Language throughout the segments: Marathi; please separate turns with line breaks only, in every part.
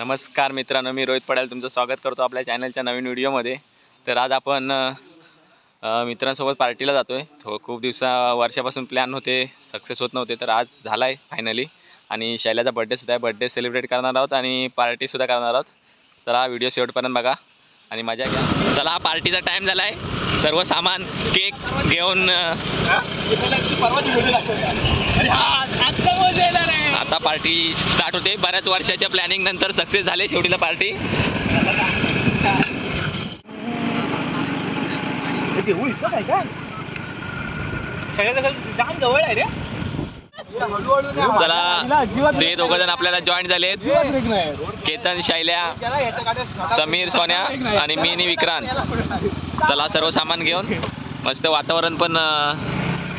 नमस्कार मित्रांनो मी रोहित पडाल. तुमचं स्वागत करतो आपल्या चॅनलच्या नवीन व्हिडिओमध्ये. तर आज आपण मित्रांसोबत पार्टीला जातो आहे थो खूप दिवसा वर्षापासून प्लॅन होते सक्सेस होत नव्हते तर आज झाला आहे फायनली आणि शैलाचा बड्डेसुद्धा आहे. बड्डे सेलिब्रेट करणार आहोत आणि पार्टीसुद्धा करणार आहोत. तर हा व्हिडिओ शेवटपर्यंत बघा. आणि मजा घ्या. चला पार्टीचा टाईम झाला आहे सर्व सामान केक घेऊन आता पार्टी स्टार्ट होते. बऱ्याच वर्षाच्या प्लॅनिंग नंतर सक्सेस झाले शेवटीला पार्टी. चला ते दोघ जण आपल्याला जॉईन झालेत. केतन शैल्या समीर सोन्या आणि मी आणि विक्रांत. चला सर्व सामान घेऊन. मस्त वातावरण पण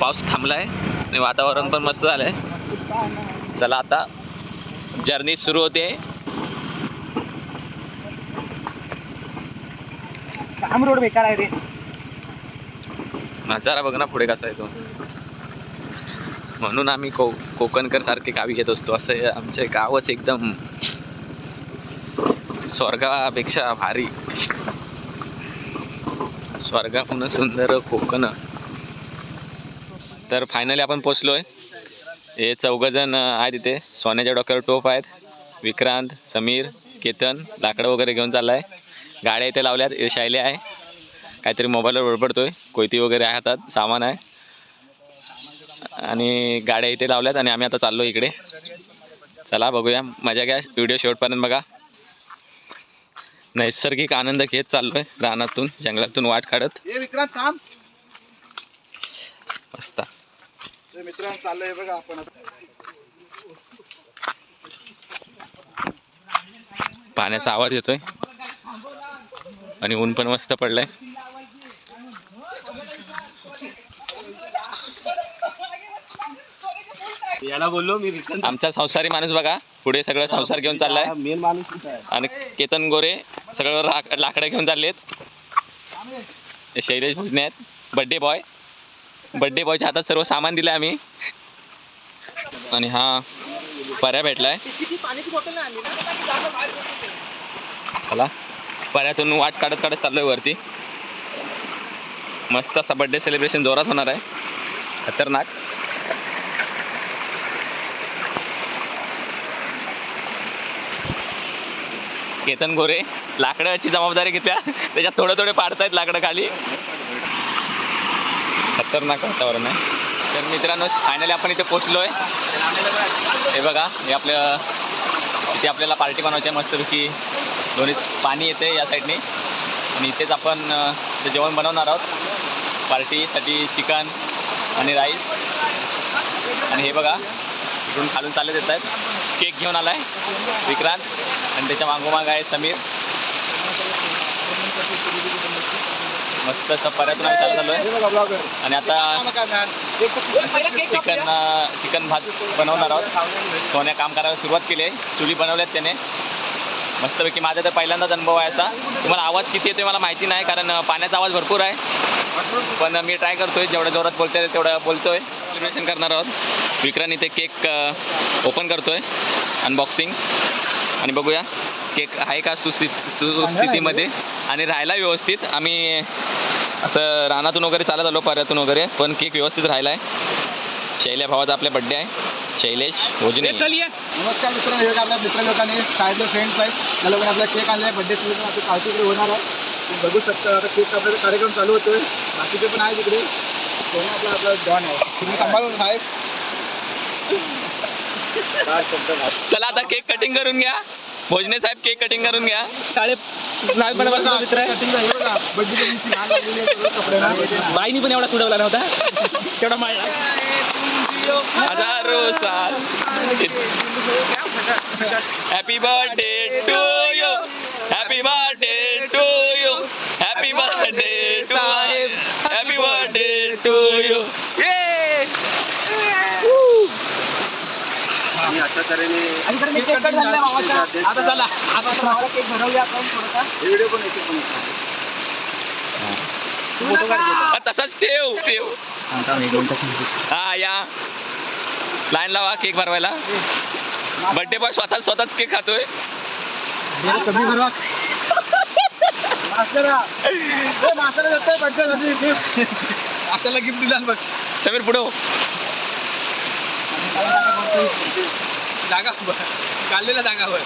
पाऊस थांबलाय आणि वातावरण पण मस्त झालंय. चला आता जर्नी सुरू होते.
काम रोड बेकार आहे रे.
नजारा बघ ना पुढे कसा आहे तो. म्हणून आम्ही को कोकणकर सारखे गावी घेत असतो. असं आमचे गावच एकदम स्वर्गापेक्षा भारी. स्वर्गाहून सुंदर कोकण. तर फायनली आपण पोचलोय. हे चौघजण आहेत इथे. सोन्याच्या डोक्यावर टोप आहेत. विक्रांत समीर केतन लाकडं वगैरे घेऊन चाललाय. गाड्या इथे लावल्यात. हे शायले आहे. काहीतरी मोबाईलवर बडबडतोय. कोयती वगैरे आहे हातात. सामान आहे. आणि गाड्या इथे लावल्यात आणि आम्ही आता चाललो इकडे. चला बघूया. मजा घ्या. व्हिडिओ शेवटपर्यंत बघा. नैसर्गिक आनंद घेत चाललोय रानातून जंगलातून वाट काढत. मस्त.
मित्रांनो चाललंय बघा आपण आता.
पाण्याचा आवाज येतोय. आणि ऊन पण मस्त पडलंय.
याला बोललो मी
आमचा संसारी माणूस बघा. पुढे सगळं संसार घेऊन चाललाय.
मेन माणूस
आणि केतन गोरे सगळं लाक लाकडं घेऊन चाललेत. शैलेश भोजने आहेत. बड्डे बॉय बड्डे बॉयच्या हातात सर्व सामान दिलं आम्ही. आणि हा पर्या भेटलाय. चला. पर्यातून वाट काढत काढत चाललोय वरती. मस्त असा बड्डे सेलिब्रेशन जोरात होणार आहे. खतरनाक. केतन गोरे लाकडाची जबाबदारी घेतल्या. त्याच्यात थोडे थोडे पाडतायत लाकडं खाली. खतरनाक वातावरण आहे. तर मित्रांनो फायनली आपण इथे पोचलो आहे हे बघा हे आपलं इथे आपल्याला पार्टी बनवायची आहे मस्तपैकी. दोन्ही पाणी येते या साईडने. आणि इथेच आपण जेवण बनवणार आहोत. पार्टीसाठी चिकन आणि राईस. आणि हे बघा इकडून खालून चालत येत आहेत. केक घेऊन आला आहे विक्रांत. आणि त्याच्या मागोमाग आहे समीर. मस्त असं पर्यातून आम्ही चालत
आलो
आणि आता चिकन चिकन भात बनवणार आहोत. सोन्या काम करायला सुरुवात केली आहे. चुली बनवल्यात त्याने. मस्तपैकी माझा तर पहिल्यांदाच अनुभव आहे असा. तुम्हाला आवाज किती येतोय मला माहिती नाही कारण पाण्याचा आवाज भरपूर आहे. पण मी ट्राय करतोय. जेवढ्या जोरात बोलतोय तेवढं बोलतोय. सेलिब्रेशन करणार आहोत. विक्रांत इथे केक ओपन करतोय. अनबॉक्सिंग आणि बघूया केक आहे का सुस्थित सुस्थितीमध्ये? आणि राहायला व्यवस्थित. आम्ही असं रानातून वगैरे चालत आलो पर्यातून वगैरे पण केक व्यवस्थित राहिला आहे शैल्या भावाचा आपला बड्डे आहे. शैलेश भोजने.
नमस्कार मित्रांनो हे आपल्या मित्र लोकांनी शाळेतले फ्रेंड्स आहेत. त्या लोकांनी आपला केक आणलाय. बड्डे सेलिब्रेशन आपली पार्टी इकडे होणार आहे. तुम्ही बघू शकता आता केक आपला कार्यक्रम चालू होतोय. बाकीचे पण आहे तिकडे कोण आपला आपला जॉन आहे. तुम्ही सांभाळून साहेब.
चला आता केक कटिंग करून घ्या. भोजने साहेब केक कटिंग करून घ्या.
शाळे बघा मित्र. आहे. बाईनी पण एवढा तुडवला नव्हता. तेवढा माळला
हजारो साल. Happy birthday to you happy birthday to you happy birthday to happy birthday to you
अलीकडे मी केक कट झालेला आहे मामाचा. आता चला आता भावाला केक बनवूया आपण थोडासा. व्हिडिओ पण येते पण. फोटो काढ
तसाच ठेव ठेव. हा या. लाईन लावा केक भरवायला बर्थडे बॉय स्वतः स्वतःच केक खातोय.
कमी
अशाला गिफ्ट दिला बघ.
समीर पुढे हो.
जागा काढलेल्या जागावर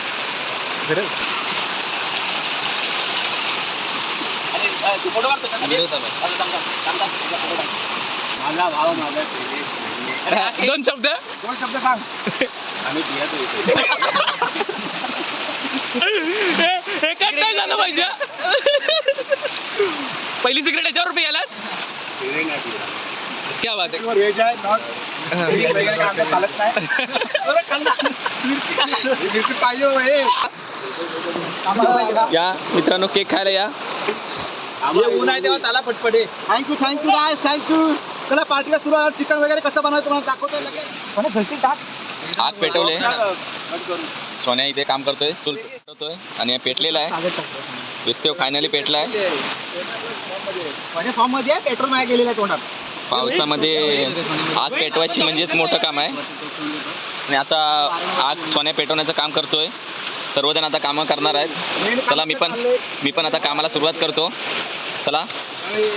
आणि, अ, तू photo काढतो का? आता थांब, थांब, थांब, थांब, तुझा photo काढ.
माझा भाव माझा
दोन शब्द?
दोन शब्द सांग.
आम्ही.
हे कट नाही झालं पाहिजे. पहिली सिगरेट याच्यावर पे यालास क्या बात आहे.
चालत नाही. मिरची पाहिजे हो, हे
या मित्रांनो केक खायला या.
ऊन आहे तेव्हा त्याला फटफटे
thank you thank you guy thank you चला पार्टीला सुरुवात. चिकन वगैरे कसं बनवायचं तुम्हाला दाखवतोय लगेच.
आग पेटवले. सोन्या इथे काम करतोय चूल पेटवतोय आणि पेटलेला आहे. दिसतोय फायनली पेटला आहे
फॉर्ममध्ये पेट्रोल माया गेलेला आहे तोंडात.
पावसामध्ये आग पेटवायची म्हणजेच मोठं काम आहे. आणि आता आग सोन्या पेटवण्याचं काम करतोय. सर्वजण आता कामं करणार आहेत. चला मी पण मी पण आता कामाला सुरुवात करतो. चला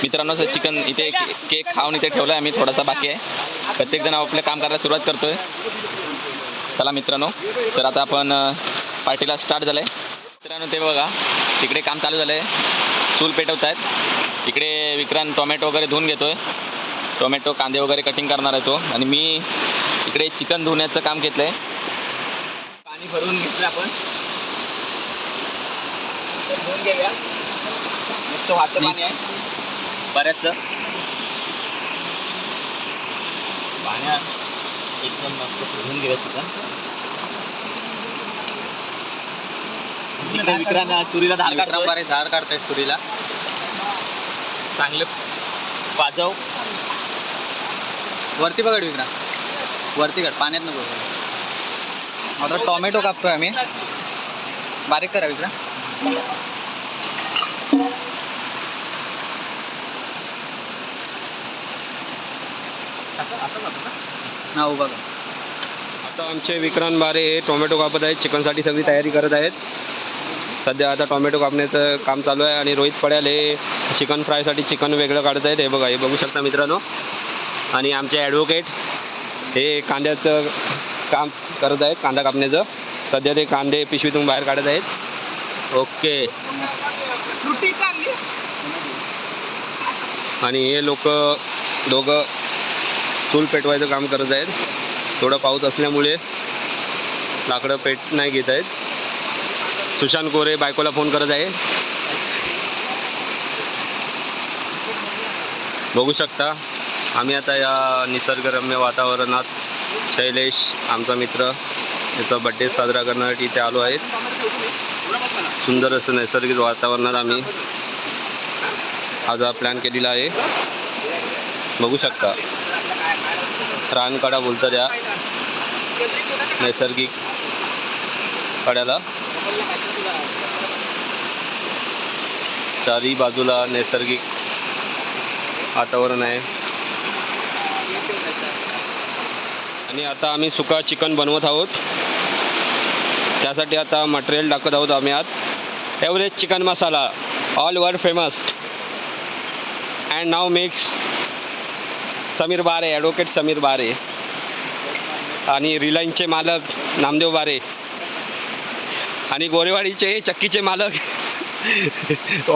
मित्रांनो चिकन इथे केक खाऊन इथे ठेवलं आहे आम्ही थोडासा बाकी आहे. प्रत्येकजण आपलं काम करायला सुरुवात करतोय. चला मित्रांनो तर आता आपण पार्टीला स्टार्ट झालं आहे मित्रांनो ते बघा तिकडे काम चालू झालं आहे चूल पेटवत आहेत. इकडे विक्रांत टोमॅटो वगैरे धुवून घेतोय. टोमॅटो कांदे वगैरे कटिंग करणार आहे तो. आणि मी इकडे चिकन धुण्याचं काम घेतलं आहे पाणी भरून घेतलं आपण. धुवून घेऊया. मस्त वाहतं पाणी आहे. बऱ्याचचं पाण्यात एकदम मस्त धुवून घेऊया चिकन. विक्रांत तुरीला धार काढतोय. धार काढताय तुरीला. चांगलं वाजव
वरती पकड विक्रा वरती कर पाण्यात नको आता टोमॅटो कापतोय आम्ही. बारीक करा विक्रा हा उभा कर.
आता आमचे विक्रांत बारे हे टोमॅटो कापत आहेत चिकनसाठी सगळी तयारी करत आहेत. सध्या आता टोमॅटो कापण्याचं काम चालू आहे आणि रोहित पड्याल हे चिकन फ्रायसाठी चिकन वेगळं काढत आहेत. हे बघा हे बघू शकता मित्रांनो. आणि आमचे ॲडव्होकेट हे कांद्याचं काम करत आहेत कांदा कापण्याचं. सध्या ते कांदे पिशवीतून बाहेर काढत आहेत.
ओके.
आणि हे लोक दोघं चूल पेटवायचं काम करत आहेत. थोडं पाऊस असल्यामुळे लाकडं पेट नाही घेत आहेत. सुशांत कोरे बायकोला फोन करत आहे. बघू शकता. आम्ही आता या निसर्गरम्य वातावरणात शैलेश आमचा मित्र याचा बड्डे साजरा करण्यासाठी इथे आलो आहेत. सुंदर असं नैसर्गिक वातावरणात आम्ही आज हा प्लॅन केलेला आहे. बघू शकता. रानकडा बोलतात या नैसर्गिक कड्याला. चारी बाजूला नैसर्गिक वातावरण आहे. आणि आता आम्ही सुका चिकन बनवत आहोत. त्यासाठी आता मटेरियल टाकत आहोत आम्ही आत एव्हरेज चिकन मसाला ऑल वर फेमस अँड नाव मिक्स समीर बारे ॲडव्होकेट समीर बारे आणि रिलायन्सचे मालक नामदेव बारे. आणि गोरेवाडीचे चक्कीचे मालक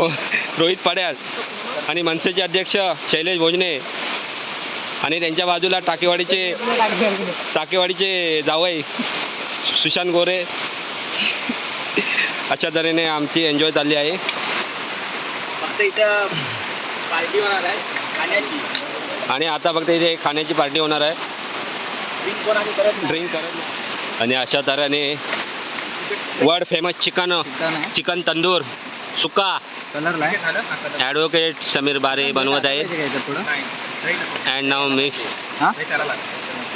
रोहित पड्याल आणि मनसेचे अध्यक्ष शैलेश भोजने. आणि त्यांच्या बाजूला टाकेवाडीचे टाकेवाडीचे जावई सुशांत गोरे. अशा तऱ्हेने आमची एन्जॉय चालली आहे.
फक्त इथं पार्टी होणार आहे खाण्याची.
आणि आता फक्त इथे खाण्याची पार्टी होणार आहे.
ड्रिंक करत
आणि अशा तऱ्हेने world famous chicken
chicken
tandoor. सुका
कलरला
ॲडव्होकेट समीर बारे बनवत आहे. अँड नाव मिक्स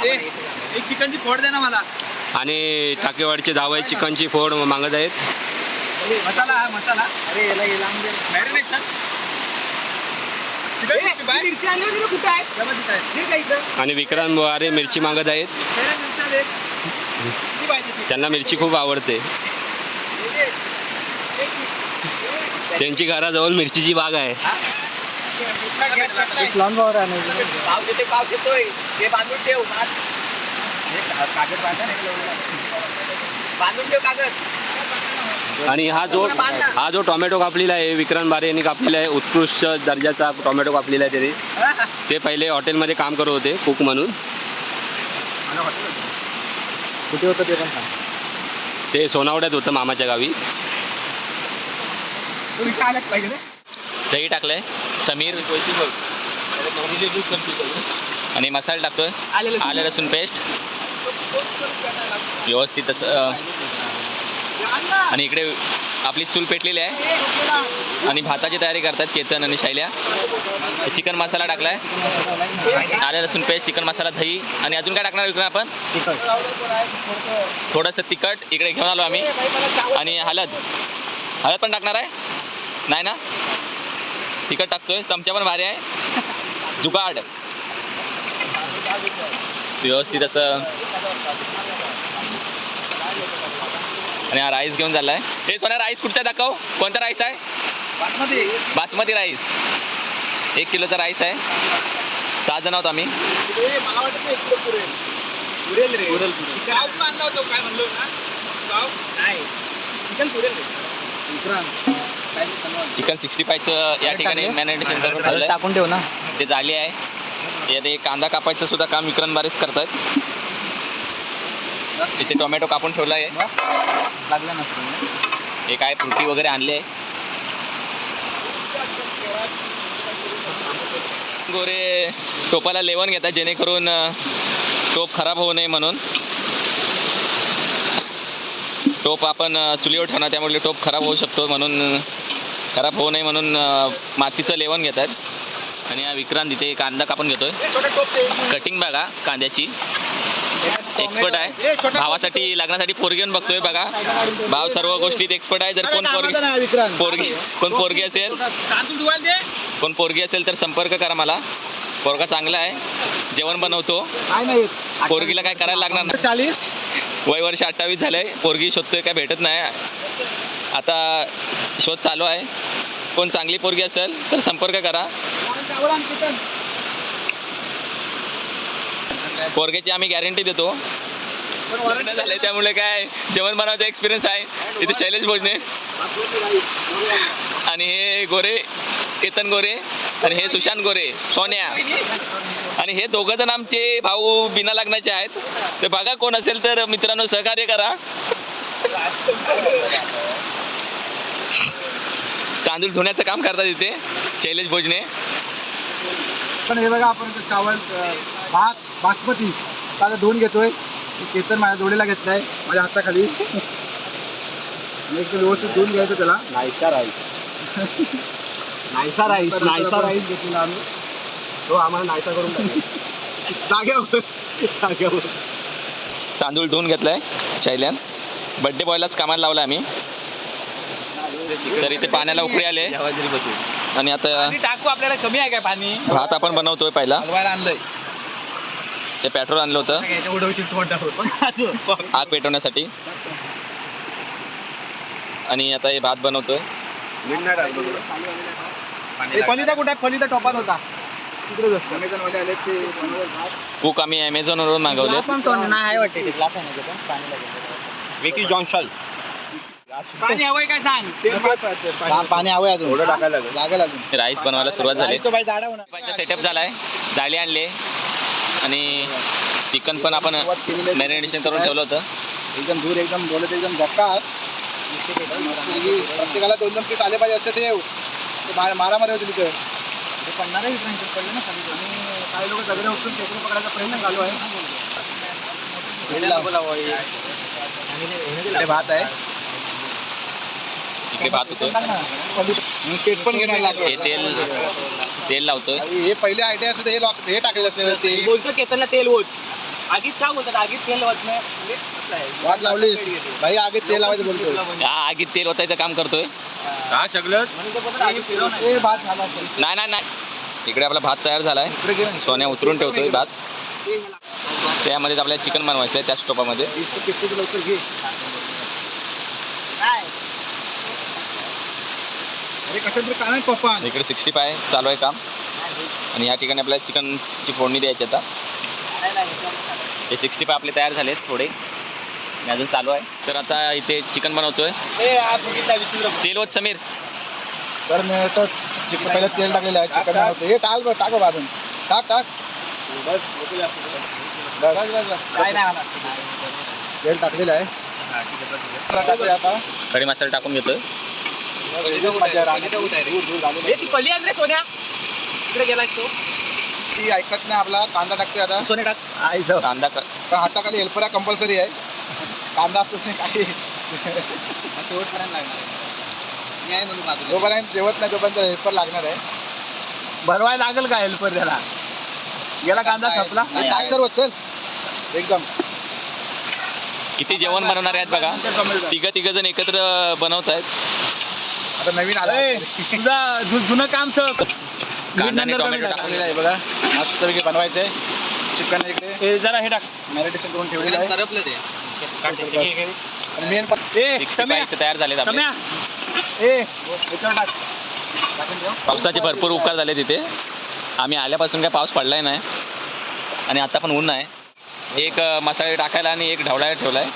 एक चिकनची फोड दे ना मला.
आणि टाकेवाडीचे धावय चिकनची फोड मागत आहेत.
मसाला हा मसाला. अरे याला हे लांब दे. मॅरिनेशन
आणि विक्रांत बारे मिरची मागत आहेत. त्यांना मिरची खूप आवडते. त्यांची घराजवळ मिरचीची बाग आहे.
एक लॉन भावर आहे.
पाव देते पाव देतोय. ते बांधून ठेव कागद बांधून ठेव कागद.
आणि हा जो हा जो टोमॅटो कापलेला आहे विक्रांत बारे यांनी कापलेला आहे उत्कृष्ट दर्जाचा टोमॅटो कापलेला आहे त्याने. ते पहिले हॉटेलमध्ये काम करत होते कुक म्हणून.
कुठे होतं ते पण सांग.
ते सोनावड्यात होतं मामाच्या गावी.
दही टाकलंय समीर. आणि मसाला टाकतोय आले लसूण. पेस्ट व्यवस्थित असं आणि इकडे आपली चूल पेटलेली आहे. आणि भाताची तयारी करतात केतन आणि शैल्या. चिकन मसाला टाकलाय. आले लसूण पेस्ट चिकन मसाला दही. आणि अजून काय टाकणार विक्रम आपण? थोडंसं तिखट इकडे घेऊन आलो आम्ही. आणि हळद. हळद पण टाकणार आहे? नाही ना? तिखट टाकतोय चमचा पण भारी आहे. जुगाड. व्यवस्थित असं. आणि हा राईस घेऊन चाललाय. हे सोन्या राईस कुठचा दाखव. कोणता राईस आहे? बासमती. राईस एक किलोचा राईस आहे. सहा जण आहोत आम्ही. चिकन सिक्स्टी फायचं या ठिकाणी मॅरिनेशन करून
टाकून ठेव ना.
ते झाली आहे. यात कांदा कापायचं सुद्धा काम विक्रम बारीच करतात. इथे टोमॅटो कापून ठेवला आहे
लागलं नसतं
हे काय फ्रुटी वगैरे आणले आहे. गोरे टोपाला लेवण घेतात जेणेकरून टोप खराब होऊ नये म्हणून. टोप आपण चुलीवर ठेवणार त्यामुळे टोप खराब होऊ शकतो म्हणून खराब होऊ नये म्हणून मातीचं लेवण घेतात. आणि हा विक्रांत इथे कांदा कापून घेतोय. कटिंग बघा कांद्याची. एक्सपर्ट आहे. भावासाठी लग्नासाठी पोरगी पण बघतोय बघा. भाव सर्व गोष्टीत एक्सपर्ट आहे. जर कोण पोरगी पोरगी कोण पोरगी असेल कोण पोरगी असेल तर संपर्क करा मला. पोरगा चांगला आहे. जेवण बनवतो. पोरगीला काय करायला लागणार नाही.
चाळीस.
वय वर्ष अठ्ठावीस झालंय. पोरगी शोधतोय काय भेटत नाही. आता शोध चालू आहे. कोण चांगली पोरगी असेल तर संपर्क करा. पोरग्याची आम्ही गॅरंटी देतो. लग्न झालंय त्यामुळे काय जेवण बनवायचा एक्सपिरियन्स आहे. इथे शैलेश भोजने. आणि हे गोरे केतन गोरे आणि हे सुशांत गोरे सोन्या. आणि हे दोघं जण आमचे भाऊ बिना लग्नाचे आहेत. ते बघा कोण असेल तर मित्रांनो सहकार्य करा. तांदूळ धुण्याचं काम करतात इथे शैलेश भोजने.
पण हे बघा आपण चावल भात बासमती आता धुवून घेतोय. केतन माझ्या जोडीला घेतलाय माझ्या हाताखाली. व्यवस्थित धुवून घ्यायचं त्याला.
नायसा राईस. नायसा राईस
नायसा
राईस. घेतलेला आम्ही. तो आम्हाला नायसा करून
जाग्यावर जाग्यावर
तांदूळ धुवून घेतलाय शैल्यान. बड्डे बॉयलाच कामाला लावला आम्ही. तर इथे पाण्याला उकळी आले आणि आता
टाकू आपल्याला कमी आहे काय पाणी?
भात आपण बनवतोय पहिला.
आणलंय.
ते पेट्रोल आणलं होतं. आग पेटवण्यासाठी. आणि आता हे भात बनवतोय.
फलिता कुठे फलिता टोपात होता.
अमेझॉन.
कुक आम्ही ॲमेझॉनवरून मागवले
नाही वाटते. ते ग्लास आहे ना त्याचा? पाणी लागेल.
विकी जॉन्सन.
पाणी हवंय काय सांग?
पाणी हवंय अजून. लागेल. लागेल अजून.
राईस बनवायला सुरुवात झाली. सेटअप झालाय. जाळी आणले. आणि चिकन पण आपण. मॅरिनेशन करून ठेवलं होतं.
एकदम दूर एकदम बोलत एकदम झक्कास प्रत्येकाला दोन दोन पीस आले पाहिजे असं ठेव मारामारी होती तिथं.
ते पडणार आहे पडलं ना
काही लोक दगडे उचलून खेकडे पकडायचा प्रयत्न चालू आहे. भात आहे.
इकडे भात होतोय
आणि पेट पण घेणार
हे
लागतो
तेल तेल लावतोय.
हे पहिले आयडिया असते हे लॉक हे टाकलेलं असते ते
बोलतो केतनला तेल होत आगीत का बोलतात आगीत तेल होत नाही म्हणजे कसं आहे?
वाट लावलीस. भाई आगीत तेल लावायचं बोलतोय.
हा आगीत तेल ओतायचं काम करतोय.
का सगळं
म्हणून तो बोलतो आगीत तेल होत नाही.
हे भात झाला असेल.
नाही नाही नाही. इकडे आपला भात तयार झालाय.
इकडे घे ना.
सोन्या उतरून ठेवतोय भात. त्यामध्ये आपल्याला चिकन बनवायचं आहे त्याच टोपामध्ये.
वीस ते पस्तीस लवकर घे
काय?
अरे पप्पा.
इकडे सिक्स्टी फाय चालू आहे काम. आणि या ठिकाणी आपल्याला चिकनची फोडणी द्यायची आता. हे सिक्स्टी फाय आपले तयार झालेत थोडे. आणि अजून चालू आहे. तर आता इथे चिकन बनवतोय. तेल होत समीर.
तर मी चिकन पहिलं तेल टाकलेलं आहे चिकन बनवतो हे टाक बघ टाक बाजून टाक टाक. बस बस बस तेल टाकलेलं आहे.
खडे मसाला टाकून घेतोय.
दूर झालेलं आहे. ती. ऐकत नाही आपला. कांदा टाकते आता.
कांदा क-
पण हाताखाली हेल्पर आहे कंपल्सरी आहे. कांदा असतोच नाही काही.
शेवटपर्यंत लागणार मी आहे म्हणून
जोपर्यंत जेवत नाही तोपर्यंत हेल्पर लागणार आहे.
भरवायला लागेल का हेल्पर त्याला? गेला कांदा खपला
टाक सर्व चल. एकदम.
किती जेवण बनवणार आहेत बघा. तिघं तिघ जण एकत्र बनवत आहेत
आता नवीन आला.
तुझा जुनं काम सर.
कांदा आणि टोमॅटो टाकून
टाकलेलं आहे बघा. मस्त पैकी बनवायचं आहे. चिकन इकडे.
जरा हे टाक.
मॅरिटेशन करून ठेवलेलं आहे.
ते.
मेन
ए सम्या,
तयार झालेत आपले.
सम्या. ए याच्यावर टाक.
पावसाचे भरपूर उपकार झाले तिथे. आम्ही आल्यापासून काय पाऊस पडलाय नाही. आणि आता पण ऊन आहे. एक मसाले टाकायला आणि एक ढवळायला ठेवला आहे.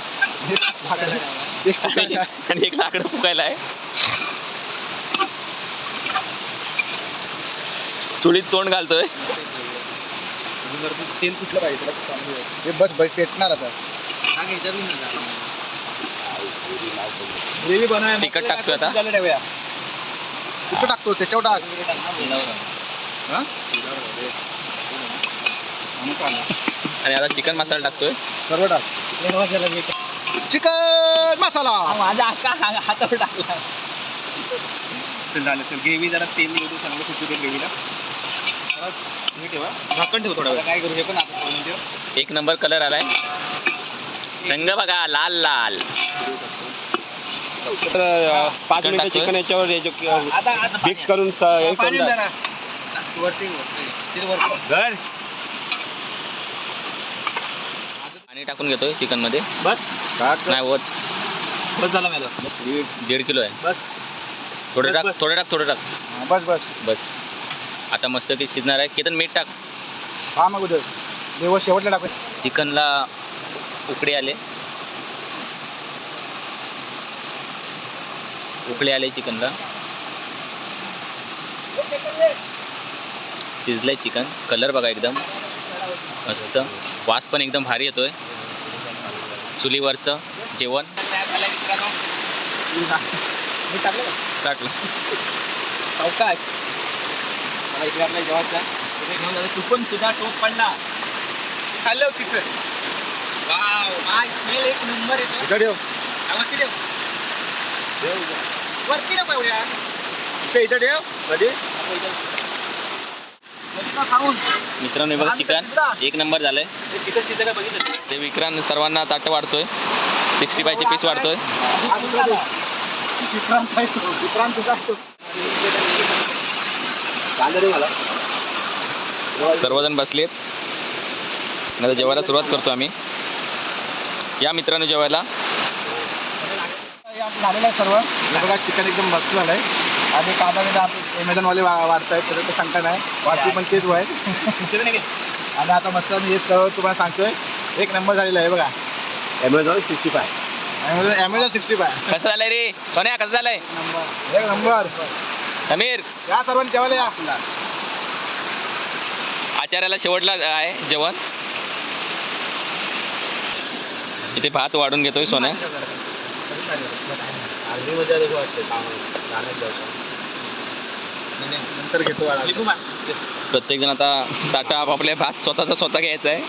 आणि एक लाकडं फुकायला आहे. चुलीत तोंड घालतोय.
तेल सुटलं पाहिजे हे बस पेटणार आता.
ग्रेव्ही बनवाय
तिखट टाकतोय आता.
कुठं टाकतो त्याच्यावर टाक हा? आणि
आता चिकन मसाला टाकतोय.
सर्व टाक चिकन मसाला.
माझा अक्का हा- हातावर टाकला.
चल झालं चल. ग्रेव्ही जरा तेल चांगलं सुटू दे ग्रेव्हीला. ठेवा झाकण ठेव थोडा काय करू पण आता करून ठेव
एक नंबर कलर आलाय. रंग बघा लाल लाल.
पाच मिनिटं. चिकन याच्यावर हे जो-
आता आता
मिक्स करून स- हे
पाणी
करून
जरा
वरती वरती. ते वरती
घर.
पाणी टाकून घेतोय चिकनमध्ये.
बस.
नाही होत.
बस झाला मला
दीड दीड किलो आहे.
बस.
थोडे टाक. थोडे टाक थोडे टाक.
बस बस.
बस. आता मस्त की शिजणार आहे. केतन मीठ टाक.
हा मग उद्या. देव शेवटला टाकू
चिकनला उकडे आले. उकडे आले चिकनला. शिजलंय चिकन. कलर बघा एकदम. मस्त. वास पण एकदम भारी येतोय. चुलीवरचं जेवण. टाकलं.
इकडे आपल्या तिथे घेऊन जातो. तू पण सुद्धा टोप पडला. खाल्लं चिकन वाव काय स्मेल एक नंबर येतो.
इकडे ठेव.
वरती ठेव वरती ठेव एवढ्या इथे इथं ठेव. कधी? खाऊन.
मित्रांनो बघा चिकन. एक नंबर झालंय.
ते चिकन शिजलं का बघितलं
ते? विक्रांत सर्वांना ताटं वाढतोय. सिक्स्टी फायचे पीस वाढतोय.
विक्रांत. विक्रांत.
सर्वजण बसलेत. आता जेवायला सुरुवात करतो आम्ही. या मित्रांनो जेवायला.
हे झालेलं आहे सर्व. बघा चिकन एकदम मस्त झालं आहे आणि कांदा वा वाढत आहेत तर शंका नाही. वाढती पण तेच आहे आणि आता मस्त मी हे सर्व तुम्हाला सांगतोय. एक नंबर झालेला आहे बघा.
Amazon sixty five
Amazon Amazon sixty five
कसं झालंय रे? सोन्या कसं झालंय?
एक नंबर.
समीर.
या सर्वांनी जेवायला या.
आचार्याला शेवटला आहे जेवण. इथे भात वाढून घेतोय सोन्या.
नंतर घेतो
प्रत्येक जण आता ताटा आपापल्या भात. स्वतःचा स्वतः घ्यायचा आहे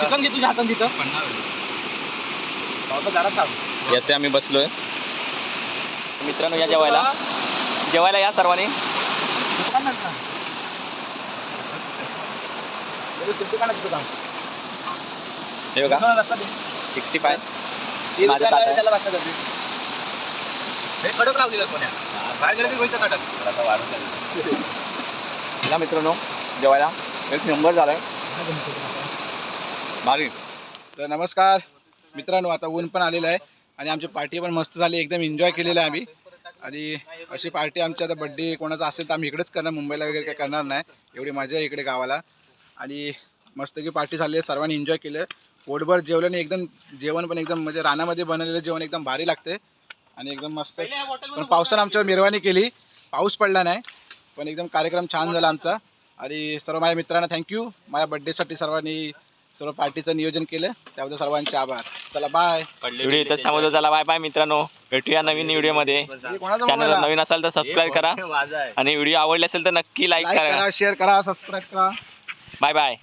चिकन घे तुझ्या हातात तिथं.
याचे आम्ही बसलोय. मित्रांनो या जेवायला. जेवायला या सर्वांनी. हे बघा. सिक्स्टी फाय
कडक लावलेलं कोण्या बाहेर गेलं
या मित्रांनो जेवायला. एक नंबर झालाय. भारी
तर नमस्कार. मित्रांनो आता ऊन पण आलेलं आहे. आणि आमची पार्टी पण मस्त झाली एकदम एन्जॉय केलेलं आहे आम्ही. आणि अशी पार्टी आमची आता बड्डे कोणाचा असेल तर आम्ही इकडेच करणार मुंबईला वगैरे काय करणार नाही. एवढी मजा आहे इकडे गावाला. आणि मस्तकी पार्टी झाली आहे सर्वांनी एन्जॉय केलं पोटभर जेवलं आणि एकदम जेवण पण एकदम म्हणजे रानामध्ये बनवलेलं जेवण एकदम भारी लागते. आणि एकदम मस्त. पण पावसानं आमच्यावर मिरवानी केली. पाऊस पडला नाही पण एकदम कार्यक्रम छान झाला आमचा. आणि सर्व माझ्या मित्रांना थँक्यू माझ्या बड्डेसाठी सर्वांनी सर्व पार्टीचं नियोजन केलं. त्याबद्दल सर्वांचे आभार. चला बाय
व्हिडिओ इथंच थांबवतो. चला बाय बाय मित्रांनो. भेटूया नवीन व्हिडिओमध्ये. चॅनल नवीन असाल तर सबस्क्राईब करा. आणि व्हिडिओ आवडले असेल तर नक्की लाईक
करा. शेअर करा सबस्क्राईब करा.
Bye bye